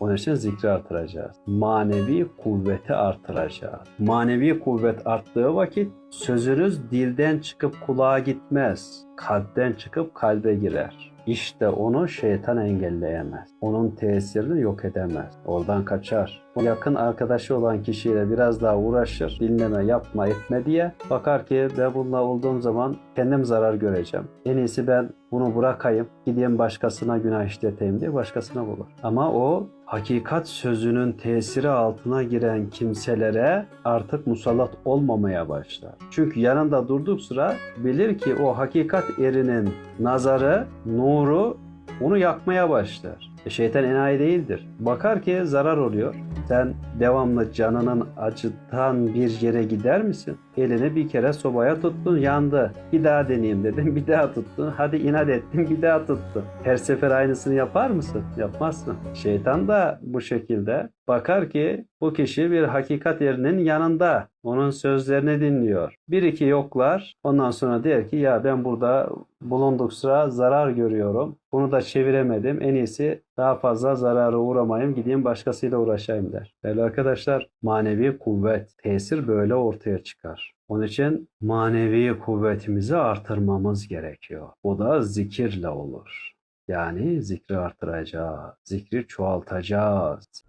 Onun için zikri artıracağız. Manevi kuvveti artıracağız. Manevi kuvvet arttığı vakit sözünüz dilden çıkıp kulağa gitmez. Kalpten çıkıp kalbe girer. İşte onu şeytan engelleyemez. Onun tesirini yok edemez. Oradan kaçar. O yakın arkadaşı olan kişiyle biraz daha uğraşır. Dinleme, yapma, etme diye. Bakar ki ben bununla olduğum zaman kendim zarar göreceğim. En iyisi ben bunu bırakayım. Gideyim başkasına günah işleteyim diye başkasına bulur. Ama o hakikat sözünün tesiri altına giren kimselere artık musallat olmamaya başlar. Çünkü yanında durduk sıra bilir ki o hakikat erinin nazarı, nuru onu yakmaya başlar. E şeytan enayi değildir. Bakar ki zarar oluyor. Sen devamlı canının acıtan bir yere gider misin? Elini bir kere sobaya tuttun yandı. Bir daha deneyeyim dedim bir daha tuttun. Hadi inat ettin bir daha tuttun. Her sefer aynısını yapar mısın? Yapmazsın. Şeytan da bu şekilde bakar ki bu kişi bir hakikat yerinin yanında. Onun sözlerini dinliyor. Bir iki yoklar. Ondan sonra der ki ya ben burada bulunduk sıra zarar görüyorum. Bunu da çeviremedim. En iyisi daha fazla zarara uğramayayım. Gideyim başkasıyla uğraşayım der. Değerli arkadaşlar manevi kuvvet, tesir böyle ortaya çıkar. Onun için manevi kuvvetimizi artırmamız gerekiyor. Bu da zikirle olur. Yani zikri artıracağız, zikri çoğaltacağız.